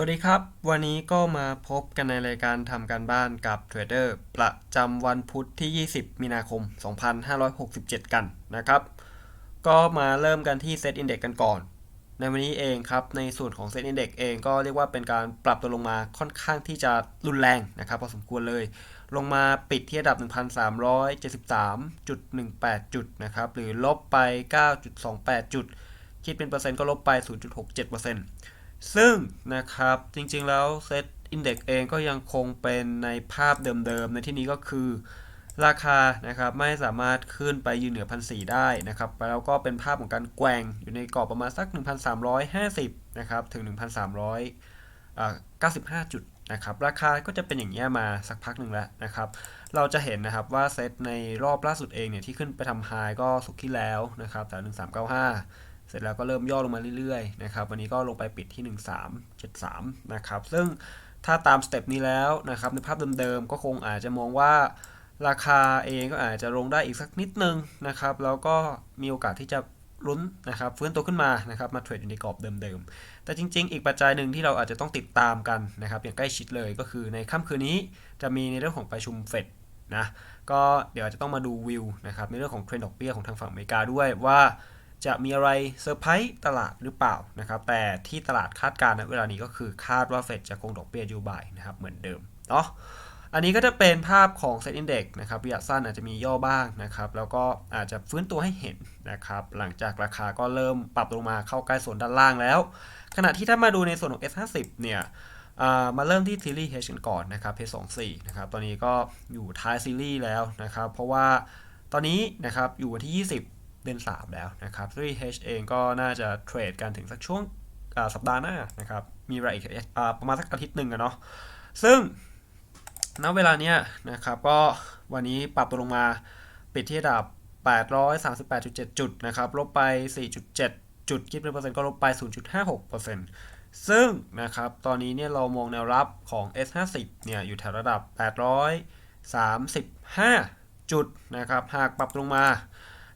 สวัสดีครับ วันนี้ก็มาพบกันในรายการทำการบ้านกับเทรดเดอร์ประจำวันพุธที่ 20 มีนาคม 2567 กันนะครับ ก็มาเริ่มกันที่เซตอินเด็กกันก่อน ในวันนี้เองครับ ในส่วนของเซตอินเด็กเองก็เรียกว่าเป็นการปรับตัวลงมาค่อนข้างที่จะรุนแรงนะครับพอสมควรเลย ลงมาปิดที่ระดับ 1,373.18 จุดนะครับหรือลบไป 9.28 จุด คิดเป็นเปอร์เซ็นต์ก็ลบไป 0.67%ซึ่ ซึ่งนะครับ จริงๆแล้วเซตอินเด็กเองก็ยังคงเป็นในภาพเดิมๆ ในที่นี้ก็คือราคานะครับไม่สามารถขึ้นไปยืนเหนือพันสได้นะครับแล้วก็เป็นภาพของการแกว่งอยู่ในกรอบประมาณสัก 1,350นะครับถึง 1,395 จุดนะครับราคาก็จะเป็นอย่างนี้มาสักพักหนึ่งแล้วนะครับเราจะเห็นนะครับว่าเซตในรอบล่าสุดเองเนี่ยที่ขึ้นไปทำไฮก็สุกที่แล้วนะครับแต่1395 เสร็จแล้วก็เริ่มย่อลงมาเรื่อยๆนะครับวันนี้ก็ลงไปปิดที่ 1373นะครับซึ่งถ้าตามสเต็ปนี้แล้วนะครับในภาพเดิมๆก็คงอาจจะมองว่าราคาเองก็อาจจะลงได้อีกสักนิดนึงนะครับแล้วก็มีโอกาสที่จะลุ้นนะครับฟื้นตัวขึ้นมานะครับมาเทรดอยู่ในกรอบเดิมๆ แต่จริงๆ อีกปัจจัยหนึ่งที่เราอาจจะต้องติดตามกันนะครับอย่างใกล้ชิดเลยก็คือในค่ำคืนนี้จะมีในเรื่องของประชุมเฟดนะก็เดี๋ยวอาจจะต้องมาดูวิวนะครับในเรื่องของเทรนด์ดอกเบี้ยของทางฝั่งอเมริกาด้วยว่า จะมีอะไรเซอร์ไพรส์ตลาดหรือเปล่านะครับแต่ที่ตลาดคาดการณ์ณเวลานี้ก็คือคาดว่าเฟดจะคงดอกเบี้ยยูบายนะครับเหมือนเดิมเนาะอันนี้ก็จะเป็นภาพของ Set Index นะครับระยะสั้นอาจจะมีย่อบ้างนะครับ แล้วก็อาจจะฟื้นตัวให้เห็นนะครับ หลังจากราคาก็เริ่มปรับลงมาเข้าใกล้โซนด้านล่างแล้ว ขณะที่ถ้ามาดูในส่วนของ S50 เนี่ยมาเริ่มที่ซีรีส์ H กันก่อนนะครับ H24 นะครับ ตอนนี้ก็อยู่ท้ายซีรีส์แล้วนะครับ เพราะว่าตอนนี้นะครับอยู่วันที่ 20 เดือน3 แล้วนะครับซีรีส์ H เองก็น่าจะเทรดกันถึงสักช่วงสัปดาห์หน้านะครับ มีรายอีกประมาณสักอาทิตย์หนึ่งอะเนาะ ซึ่งณเวลาเนี้ยนะครับก็วันนี้ปรับตัวลงมาปิดที่ระดับ 838.7 จุดนะครับลบไป 4.7 จุดคิดเป็นเปอร์เซ็นต์ก็ลบไป 0.56%ซึ่งนะครับตอนนี้เนี่ยเรามองแนวรับของ S50 เนี่ยอยู่แถวระดับ 835 จุดนะครับหากปรับลงมา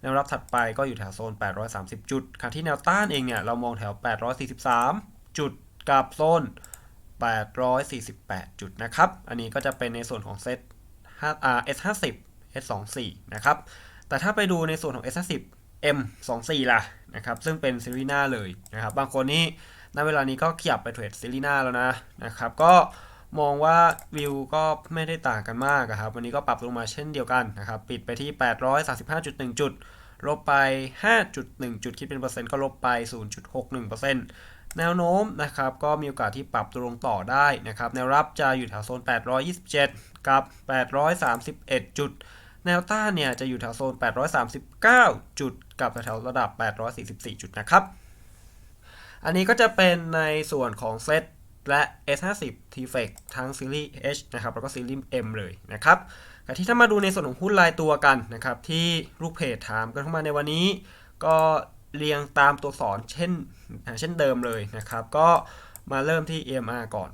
แนวรับถัดไปก็อยู่แถวโซน 830 จุดขณะที่แนวต้านเองเนี่ย เรามองแถว 843 จุดกับโซน 848 จุดนะครับ อันนี้ก็จะเป็นในส่วนของเซต S50 S24 นะครับ แต่ถ้าไปดูในส่วนของ S50 M24 ล่ะนะครับ ซึ่งเป็นซีรีส์หน้าเลยนะครับ บางคนนี่ณเวลานี้ก็ขยับไปเทรดซีรีส์หน้าแล้วนะนะครับ ก็ มองว่าวิวก็ไม่ได้ต่างกันมากครับ วันนี้ก็ปรับลงมาเช่นเดียวกันนะครับ ปิดไปที่ 835.1 จุด ลบไป 5.1 จุดคิดเป็นเปอร์เซ็นต์ก็ลบไป 0.61%แนวโน้มนะครับก็มีโอกาสที่ปรับตัวลงต่อได้นะครับ แนวรับจะอยู่แถวโซน 827 กับ 831 จุด แนวต้านเนี่ยจะอยู่แถวโซน 839 จุด กับแถวระดับ 844 จุดนะครับ อันนี้ก็จะเป็นในส่วนของเซต และ S50 t f e c ทั้งซีรีส์ H นะครับแล้วก็ซีรีส์ M เลยนะครับแต่ที่ถ้ามาดูในส่วนของหุ้นรายตัวกันนะครับที่ลูกเพจถามกันเข้ามาในวันนี้ ก็เรียงตามตัวสอนเช่นเช่นเดิมเลยนะครับ ก็มาเริ่มที่ EMR ก่อน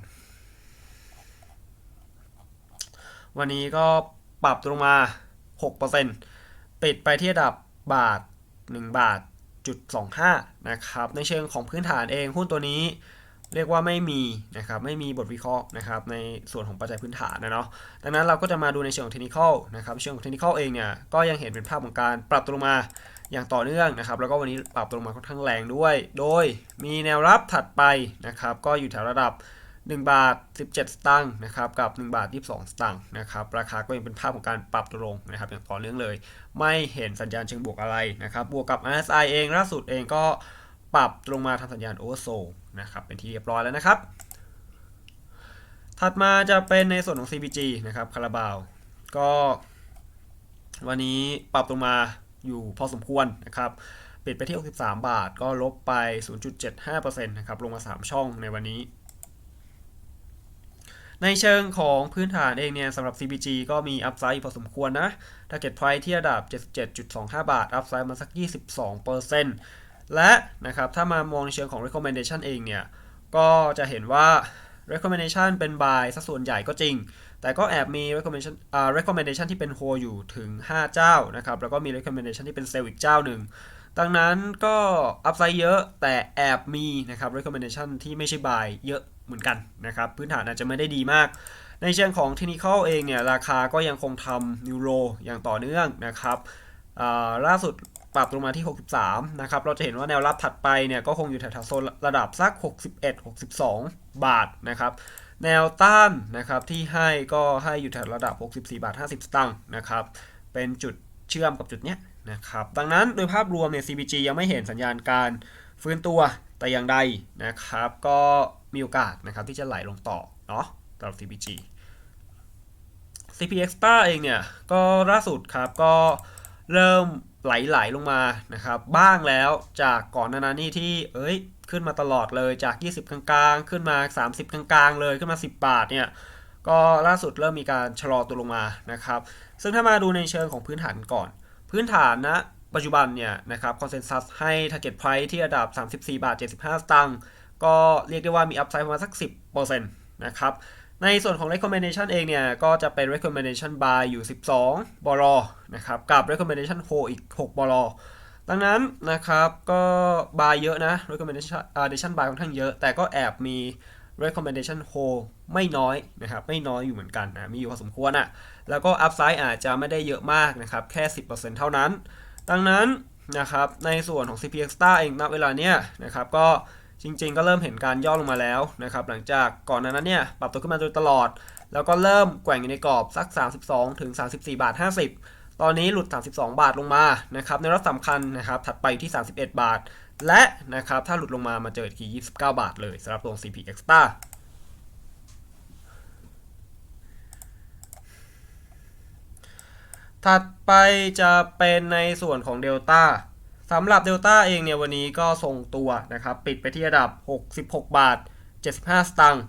วันนี้ก็ปรับลงมา 6%ปิดไปที่ระดับบาท 1 บาทจุด25นะครับในเชิงของพื้นฐานเองหุ้นตัวนี้ เรียกว่าไม่มีนะครับไม่มีบทวิเคราะห์นะครับในส่วนของปัจจัยพื้นฐานนะเนาะดังนั้นเราก็จะมาดูในเชิงของเทคนิคนะครับเชิงของเทคนิคเองเนี่ยก็ยังเห็นเป็นภาพของการปรับตัวลงมาอย่างต่อเนื่องนะครับ แล้วก็วันนี้ปรับตัวลงมาค่อนข้างแรงด้วย โดยมีแนวรับถัดไปนะครับ ก็อยู่แถวระดับ 1 บาท 17 สตางค์นะครับกับ 1 บาท 22 สตางค์นะครับราคาก็ยังเป็นภาพของการปรับตัวลงนะครับอย่างต่อเนื่องเลย ไม่เห็นสัญญาณเชิงบวกอะไรนะครับบวกกับ RSI เองล่าสุดเองก็ปรับลงมาทำสัญญาณโอเวอร์โซ นะครับเป็นที่เรียบร้อยแล้วนะครับ ถัดมาจะเป็นในส่วนของ CPG นะครับคาราบาวก็ วันนี้ปรับลงมาอยู่พอสมควรนะครับปิดไปที่ 63 บาทก็ลบไป 0.75%นะครับลงมา 3 ช่องในวันนี้ ในเชิงของพื้นฐานเองเนี่ยสำหรับ CPG ก็มีอัพไซด์พอสมควรนะ Target Price ที่ระดับ 77.25 บาท อัพไซด์มาสัก 22% และนะครับถ้ามามองในเชิงของ Recommendation เองเนี่ย ก็จะเห็นว่า recommendation เป็น buy สัส่วนใหญ่ก็จริง แต่ก็แอบมี recommendation อ่า recommendation ที่เป็น hold อยู่ถึง 5 เจ้านะครับ แล้วก็มี recommendation ที่เป็น sell อีกเจ้าหนึ่งดังนั้นก็ upside เยอะแต่แอบมีนะครับ recommendation ที่ไม่ใช่ buy เยอะเหมือนกันนะครับ พื้นฐานอาจจะไม่ได้ดีมาก ในเชิงของ technical เองเนี่ย ราคาก็ยังคงทำ new low อย่างต่อเนื่องนะครับอ่าล่าสุด ปรับลงมาที่ 63 นะครับ เราจะเห็นว่าแนวรับถัดไปเนี่ยก็คงอยู่แถวๆโซนระดับสัก 61-62 บาทนะครับ แนวต้านนะครับที่ให้ก็ให้อยู่แถวระดับ 64 บาท 50 สตางค์นะครับ เป็นจุดเชื่อมกับจุดเนี้ยนะครับ ดังนั้นโดยภาพรวมเนี่ย CPG ยังไม่เห็นสัญญาณการฟื้นตัวแต่อย่างใดนะครับ ก็มีโอกาสนะครับที่จะไหลลงต่อเนาะสำหรับ CPG CP Extra เองเนี่ยก็ล่าสุดครับก็เริ่ม ไหลๆลงมานะครับบ้างแล้วจากก่อนหนานั้นนี่ที่เอ้ยขึ้นมาตลอดเลยจาก 20 กลางๆ ขึ้นมา 30 กลางๆ เลยขึ้นมา 10 บาทเนี่ยก็ล่าสุดเริ่มมีการชะลอตัวลงมานะครับซึ่งถ้ามาดูในเชิงของพื้นฐานก่อน พื้นฐานนะปัจจุบันเนี่ยนะครับคอนเซนแซสให้ target price ที่ระดับ 34 บาท 75 สตางค์ก็เรียกได้ว่ามี upside ประมาณสัก 10%นะครับ ในส่วนของ recommendation เองเนี่ย ก็จะเป็น recommendation buy อยู่ 12 บลนะครับ กับ recommendation hold อีก 6 บลดังนั้นนะครับก็ buy เยอะนะ recommendation addition buy ค่อนข้างเยอะ แต่ก็แอบมี recommendation hold ไม่น้อยนะครับ ไม่น้อยอยู่เหมือนกันนะ มีอยู่พอสมควรอะแล้วก็ upside อาจจะไม่ได้เยอะมากนะครับ แค่ 10%เท่านั้น ดังนั้นนะครับในส่วนของ CPEX Star เองณเวลาเนี้ยนะครับก็ จริง ๆ ก็เริ่มเห็นการย่อลงมาแล้วนะครับหลังจากก่อนหนานั้นเนี่ยปรับตัวขึ้นมาโดยตลอด แล้วก็เริ่มแกว่งอยู่ในกรอบสัก 32ถึง34 บาท 50 ตอนนี้หลุด 32 บาทลงมานะครับในรอบสำคัญนะครับถัดไปที่ 31 บาท และนะครับถ้าหลุดลงมามาเจออีกที29 บาทเลยสำหรับตัว CP Extra ถัดไปจะเป็นในส่วนของ Delta สำหรับ Delta เองเนี่ยวันนี้ก็ทรงตัวนะครับปิดไปที่ระดับ 66 บาท 75 สตางค์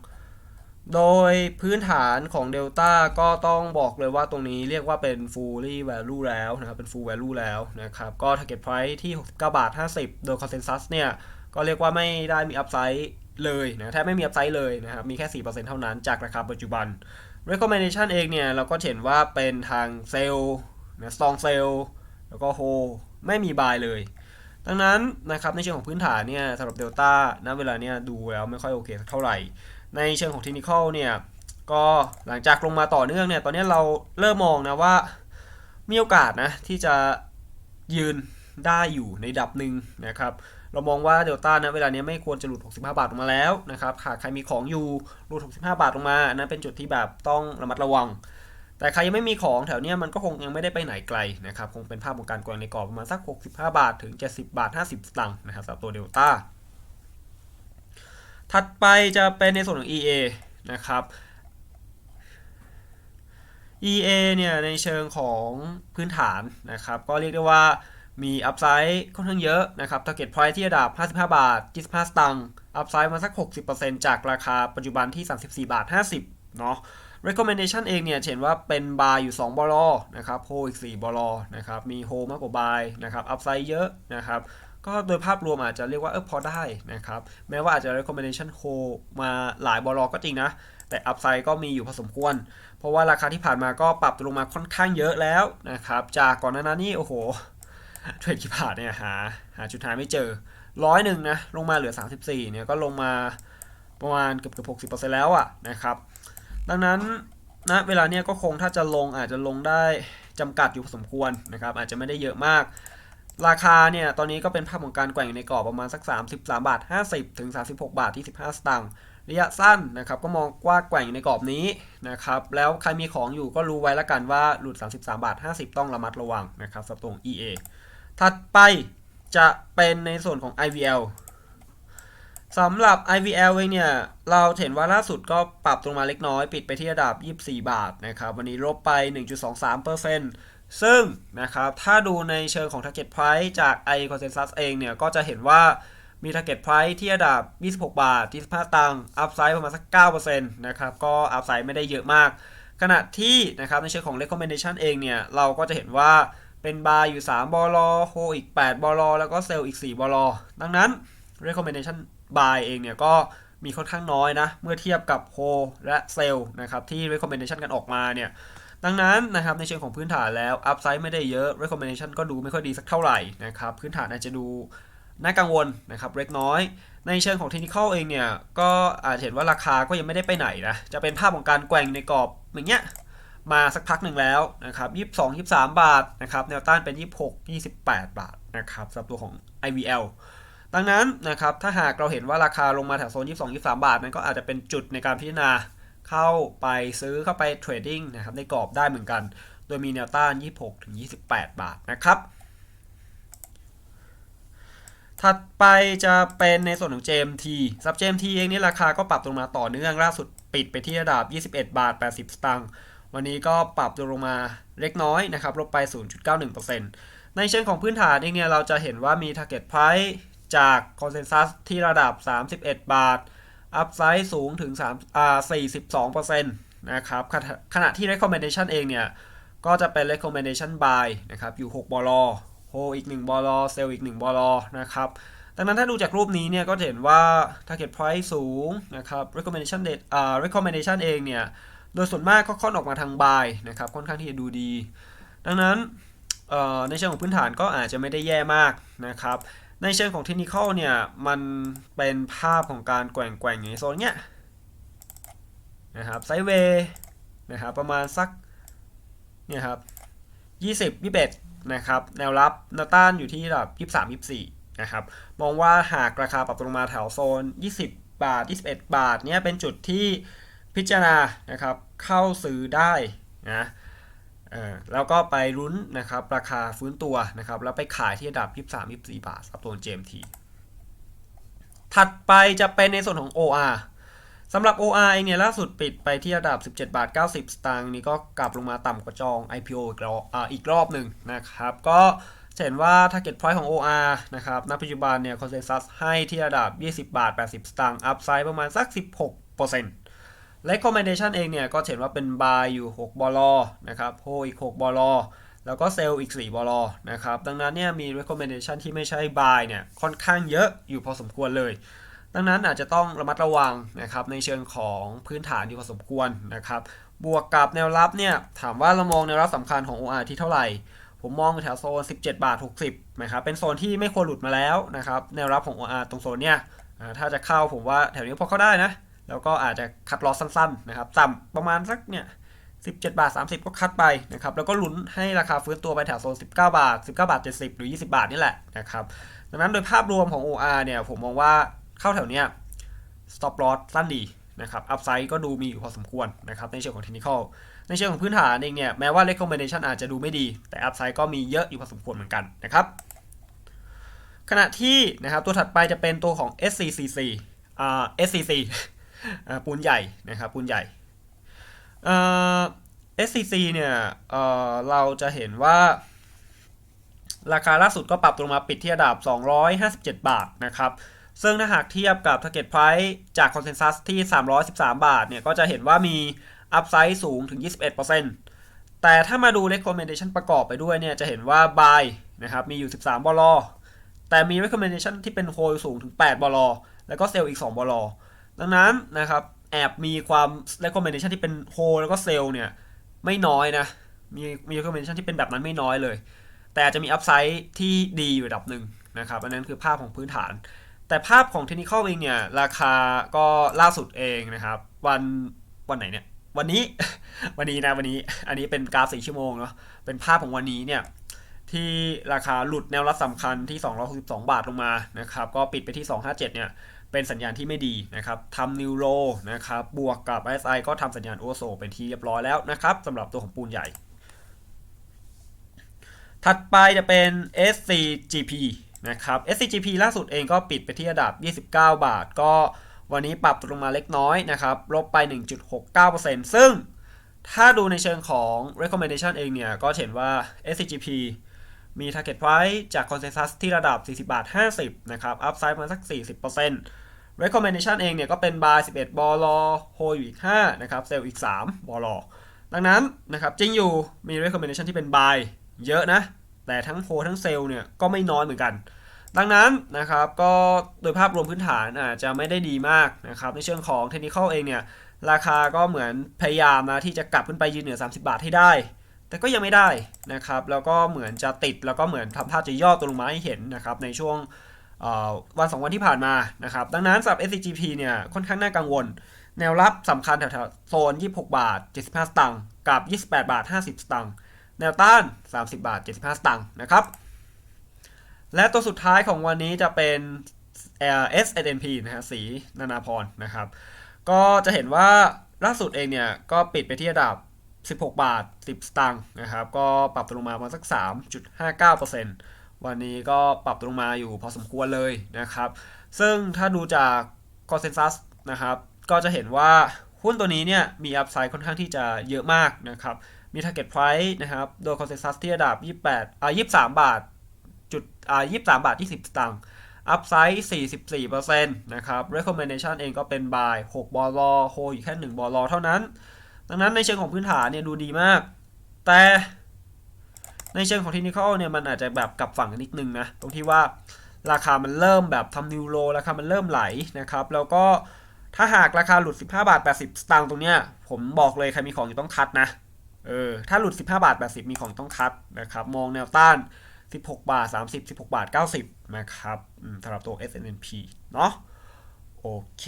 โดยพื้นฐานของ Delta ก็ต้องบอกเลยว่าตรงนี้เรียกว่าเป็น fully value แล้วนะครับเป็น full value แล้วนะครับก็ target price ที่ 69 บาท 50 โดย consensus เนี่ยก็เรียกว่าไม่ได้มี upside เลยนะแทบไม่มี upside เลยนะครับมีแค่ 4%เท่านั้นจากราคาปัจจุบัน recommendation เองเนี่ยเราก็เห็นว่าเป็นทางเซลล์นะ strong sell แล้วก็ hold ไม่มี buy เลย ดังนั้นนะครับในเชิงของพื้นฐานเนี่ยสำหรับ Delta ณเวลาเนี่ยดูแล้วไม่ค่อยโอเคเท่าไหร่ ในเชิงของ Technical เนี่ยก็หลังจากลงมาต่อเนื่องเนี่ยตอนนี้เราเริ่มมองนะว่ามีโอกาสนะที่จะยืนได้อยู่ในดับหนึ่งนะครับเรามองว่าเดลต้านะเวลานี้ไม่ควรจะหลุด 65 บาทลงมาแล้วนะครับหากใครมีของอยู่หลุด 65 บาทลงมาอันนั้นเป็นจุดที่แบบต้องระมัดระวัง แต่ใครยังไม่มีของแถวเนี้ยมันก็คงยังไม่ได้ไปไหนไกลนะครับ คงเป็นภาพของการแกว่งในกรอบประมาณสัก 65 บาท ถึง 70 บาท 50 สตางค์นะครับสำหรับตัวเดลต้าถัดไปจะเป็นในส่วนของ EA นะครับ EA เนี่ยในเชิงของพื้นฐานนะครับ ก็เรียกได้ว่ามีอัพไซด์ค่อนข้างเยอะนะครับ target price ที่ระดับ 55 บาท 25 สตางค์ อัพไซด์มาสัก 60%จากราคาปัจจุบันที่ 34 บาท 50 เนาะ recommendation เองเนี่ยเห็นว่าเป็นบายอยู่ 2 บลนะครับโฮอีก 4 บลนะครับมีโฮมากกว่าบายนะครับอัพไซด์เยอะนะครับก็โดยภาพรวมอาจจะเรียกว่าเออพอได้นะครับแม้ว่าอาจจะ recommendation โฮมาหลายบลก็จริงนะ แต่อัพไซด์ก็มีอยู่พอสมควร เพราะว่าราคาที่ผ่านมาก็ปรับตัวลงมาค่อนข้างเยอะแล้วนะครับจากก่อนหน้านั้โอ้โหเทรดกี่บาทเนี่ยหาหาจุดหายไม่เจอร้อยหนึ่งนะลงมาเหลือ 34เนี่ยก็ลงมาประมาณเกือบเกือบหกสิบเปอร์เซ็นต์แล้วอะนะครับ ดังนั้นนะเวลาเนี้ยก็คงถ้าจะลงอาจจะลงได้จำกัดอยู่พอสมควรนะครับ อาจจะไม่ได้เยอะมาก ราคาเนี่ยตอนนี้ก็เป็นภาพของการแกว่งอยู่ในกรอบประมาณสัก 33 บาท 50 ถึง 36 บาทที่ 15 สตางค์ระยะสั้นนะครับก็มองว่าแกว่งอยู่ในกรอบนี้นะครับแล้วใครมีของอยู่ก็รู้ไว้ล้วกันว่าหลุด 33 บาท 50 ต้องระมัดระวังนะครับสำหรับตรง EA ถัดไปจะเป็นในส่วนของ IVL สำหรับ IVL เองเนี่ย เราเห็นว่าล่าสุดก็ปรับตรงมาเล็กน้อย ปิดไปที่ระดับ 24 บาทนะครับ วันนี้ลบไป 1.23%ซึ่งนะครับ ถ้าดูในเชิงของ target price จาก i consensus เองเนี่ย ก็จะเห็นว่ามี target price ที่ระดับ 26 บาท25ตังค์ upside ประมาณสัก 9%นะครับ ก็ upside ไม่ได้เยอะมาก ขณะที่นะครับในเชิงของ recommendation เองเนี่ย เราก็จะเห็นว่าเป็นบาร์อยู่ 3บลโฮอีก 8บลแล้วก็เซลล์อีก 4บลดังนั้น recommendation buy เองเนี่ยก็มีค่อนข้างน้อยนะ เมื่อเทียบกับโฮและเซลนะครับที่ recommendation กันออกมาเนี่ยดังนั้นนะครับในเชิงของพื้นฐานแล้ว upside ไม่ได้เยอะ recommendation ก็ดูไม่ค่อยดีสักเท่าไหร่นะครับพื้นฐานอาจจะดูน่ากังวลนะครับเล็กน้อย ในเชิงของ technical เองเนี่ยก็อาจเห็นว่าราคาก็ยังไม่ได้ไปไหนนะจะเป็นภาพของการแกว่งในกรอบอย่างเงี้ยมาสักพักหนึ่งแล้วนะครับ22 23 บาทนะครับแนวต้านเป็น 26 28 บาทนะครับสำหรับตัวของ IVL ดังนั้นนะครับถ้าหากเราเห็นว่าราคาลงมาแถวโซน 22 23 บาท นั้นก็อาจจะเป็นจุดในการพิจารณาเข้าไปซื้อเข้าไปเทรดดิ้งนะครับในกรอบได้เหมือนกัน โดยมีแนวต้าน 26 ถึง 28 บาทนะครับ ถัดไปจะเป็นในส่วนของ JMT ซับ JMT เองนี่ราคาก็ปรับลงมาต่อเนื่องล่าสุดปิดไปที่ระดับ 21 บาท 80 สตางค์วันนี้ก็ปรับตัวลงมาเล็กน้อยนะครับลบไป 0.91%ในเชิงของพื้นฐานเองเนี่ยเราจะเห็นว่ามี target price จาก consensus ที่ระดับ 31 บาท อัพไซด์สูงถึง3อ่า42%นะครับขณะขณะที่ recommendation เองเนี่ย ก็จะเป็น recommendation buy นะครับ อยู่ 6บลโฮอีก 1บลเซลอีก 1บลนะครับดังนั้นถ้าดูจากรูปนี้เนี่ย ก็จะเห็นว่า target price สูงนะครับ recommendation date อ่า recommendation เองเนี่ย โดยส่วนมากก็ค่อนออกมาทาง buy นะครับ ค่อนข้างที่จะดูดี ดังนั้นในเชิงของพื้นฐานก็อาจจะไม่ได้แย่มากนะครับ ในเชิงของเทคนิคเนี่ย มันเป็นภาพของการแกว่งแกว่งๆอยู่ในโซนเนี้ยนะครับไซเวย์นะครับประมาณสักเนี่ยครับ 20 21นะครับแนวรับแนวต้านอยู่ที่ระดับ 23 24นะครับมองว่าหากราคาปรับลงมาแถวโซน 20 บาท 21 บาทเนี่ยเป็นจุดที่พิจารณานะครับเข้าซื้อได้นะ อแล้วก็ไปรุ้นนะครับราคาฟื้นตัวนะครับแล้วไปขายที่ระดับ 23 24 บาทสำหรับตัว GMT ถัดไปจะเป็นในส่วนของ OR สำหรับ OR เองเนี่ยล่าสุดปิดไปที่ระดับ 17 บาท 90 สตางค์นี่ก็กลับลงมาต่ำกว่าจอง IPO อีกรอบออีกรอบหนึ่งนะครับ ก็เห็นว่า target price ของ OR นะครับณปัจจุบันเนี่ย consensus ให้ที่ระดับ 20 บาท 80 สตางค์ upside ประมาณสัก 16% recommendation เองเนี่ยก็เห็นว่าเป็น buy อยู่ 6บลนะครับ hold อีก 6บลแล้วก็ sell อีก 4บลนะครับ ดังนั้นเนี่ยมี recommendation ที่ไม่ใช่ buy เนี่ยค่อนข้างเยอะอยู่พอสมควรเลย ดังนั้นอาจจะต้องระมัดระวังนะครับในเชิงของพื้นฐานอยู่พอสมควรนะครับ บวกกับแนวรับเนี่ยถามว่าเรามองแนวรับสำคัญของ OR ที่เท่าไหร่ ผมมองแถวโซน 17 บาท 60นะครับเป็นโซนที่ไม่ควรหลุดมาแล้วนะครับแนวรับของ OR ตรงโซนเนี่ยถ้าจะเข้าผมว่าแถวนี้พอเข้าได้นะ แล้วก็อาจจะคัดลอสสั้นๆนะครับต่ำประมาณสักเนี่ย17 บาท 30 ก็คัดไปนะครับแล้วก็ลุ้นให้ราคาฟื้นตัวไปแถวโซน 19 บาท 19 บาท 70 หรือ 20 บาทนี่แหละนะครับดังนั้นโดยภาพรวมของ OR เนี่ยผมมองว่าเข้าแถวเนี้ย stop loss สั้นดีนะครับ upside ก็ดูมีอยู่พอสมควรนะครับในเชิงของ technical ในเชิงของพื้นฐานเองเนี่ยแม้ว่า recommendation อาจจะดูไม่ดี แต่ upside ก็มีเยอะอยู่พอสมควรเหมือนกันนะครับขณะที่นะครับตัวถัดไปจะเป็นตัวของ SCCC อ่า SCC ปูนใหญ่นะครับปูนใหญ่เอ่อ SCC เนี่ยเเราจะเห็นว่า ราคาล่าสุดก็ปรับตัวลงมาปิดที่ระดับ 257 บาทนะครับซึ่งถ้าหากเทียบกับ target price จาก consensus ที่ 313 บาทเนี่ยก็จะเห็นว่ามี upside สูงถึง 21%แต่ถ้ามาดู recommendation ประกอบไปด้วยเนี่ยจะเห็นว่า buy นะครับมีอยู่ 13 บล แต่มี recommendation ที่เป็น hold สูงถึง 8 บล แล้วก็ sell อีก 2 บล ดังนั้นนะครับแอบมีความ recommendation ที่เป็น hold แล้วก็ sell เนี่ยไม่น้อยนะ มีมี recommendation ที่เป็นแบบนั้นไม่น้อยเลย แต่จะมี upside ที่ดีอยู่ระดับหนึ่งนะครับอันนั้นคือภาพของพื้นฐาน แต่ภาพของ technical เองเนี่ยราคาก็ล่าสุดเองนะครับ วันวันไหนเนี่ยวันนี้วันนี้นะวันนี้อันนี้เป็นกราฟ4ชั่วโมงเนาะเป็นภาพของวันนี้เนี่ยที่ราคาหลุดแนวรับสำคัญที่ 262 บาทลงมานะครับก็ปิดไปที่ 257 เนี่ย เป็นสัญญาณที่ไม่ดีนะครับทำนิวโรนะครับบวกกับ RSI ก็ทำสัญญาณโอโซเป็นที่เรียบร้อยแล้วนะครับสำหรับตัวของปูนใหญ่ ถัดไปจะเป็น SCGP นะครับ SCGP ล่าสุดเองก็ปิดไปที่ระดับ 29 บาท ก็วันนี้ปรับตัวลงมาเล็กน้อยนะครับลบไป 1.69%ซึ่งถ้าดูในเชิงของ recommendation เองเนี่ย ก็เห็นว่า SCGP มี target price จาก consensus ที่ระดับ 40 บาท 50 นะครับ upside มาสัก 40% recommendation เองเนี่ยก็เป็น buy 11บล hold อยู่อีก 5 นะครับ sell อีก 3บลดังนั้นนะครับจริงอยู่มี recommendation ที่เป็น buy เยอะนะ แต่ทั้ง hold ทั้ง sell เนี่ยก็ไม่น้อยเหมือนกัน ดังนั้นนะครับก็โดยภาพรวมพื้นฐานอาจจะไม่ได้ดีมากนะครับในเชิงของเทคนิคเองเนี่ยราคาก็เหมือนพยายามนะที่จะกลับขึ้นไปยืนเหนือ 30 บาทให้ได้ แต่ก็ยังไม่ได้นะครับ แล้วก็เหมือนจะติดแล้วก็เหมือนทำท่าจะย่อตัวลงมาให้เห็นนะครับในช่วงวันสองวันที่ผ่านมานะครับ ดังนั้นสำหรับ SCGP เนี่ยค่อนข้างน่ากังวล แนวรับสำคัญแถวๆโซน 26 บาท 75 สตางค์กับ 28 บาท 50 สตางค์แนวต้าน 30 บาท 75 สตางค์นะครับ และตัวสุดท้ายของวันนี้จะเป็น SNP นะฮะสีนานาพรนะครับ ก็จะเห็นว่าล่าสุดเองเนี่ยก็ปิดไปที่ระดับ 16 บาท 10 สตางค์นะครับ ก็ปรับตัวลงมาประมาณสัก 3.59%วันนี้ก็ปรับตัวลงมาอยู่พอสมควรเลยนะครับ ซึ่งถ้าดูจากคอนเซน s ัสนะครับ ก็จะเห็นว่าหุ้นตัวนี้เนี่ยมีอัพไซด์ค่อนข้างที่จะเยอะมากนะครับ มี target price นะครับ โดยคอนเซน s ัสที่ระดับ 28อ่า23 บาทจุดอ่า23 บาท 20 สตางค์อัพไซด์44%นะครับ recommendation เองก็เป็น buy 6 บอลอโฮอยู่แค่ 1 บอลอเท่านั้น ดังนั้นในเชิงของพื้นฐานเนี่ยดูดีมาก แต่ในเชิงของเทคนิคเนี่ยมันอาจจะแบบกลับฝั่งนนิดนึงนะตรงที่ว่าราคามันเริ่มแบบทำนิวโรราคามันเริ่มไหลนะครับ แล้วก็ถ้าหากราคาหลุด 15 บาท 80 สตางค์ตรงเนี้ย ผมบอกเลยใครมีของอยู่ต้องคัดนะ เออ ถ้าหลุด 15 บาท 80 มีของต้องคัดนะครับ มองแนวต้าน 16 บาท 30 16 บาท 90 นะครับสำหรับตัว S & P เนาะ โอเค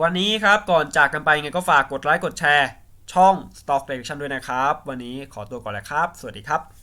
วันนี้ครับก่อนจากกันไปไงก็ฝากกดไลค์กดแชร์ ช่อง Stock Direction ด้วยนะครับ วันนี้ขอตัวก่อนแล้วครับ สวัสดีครับ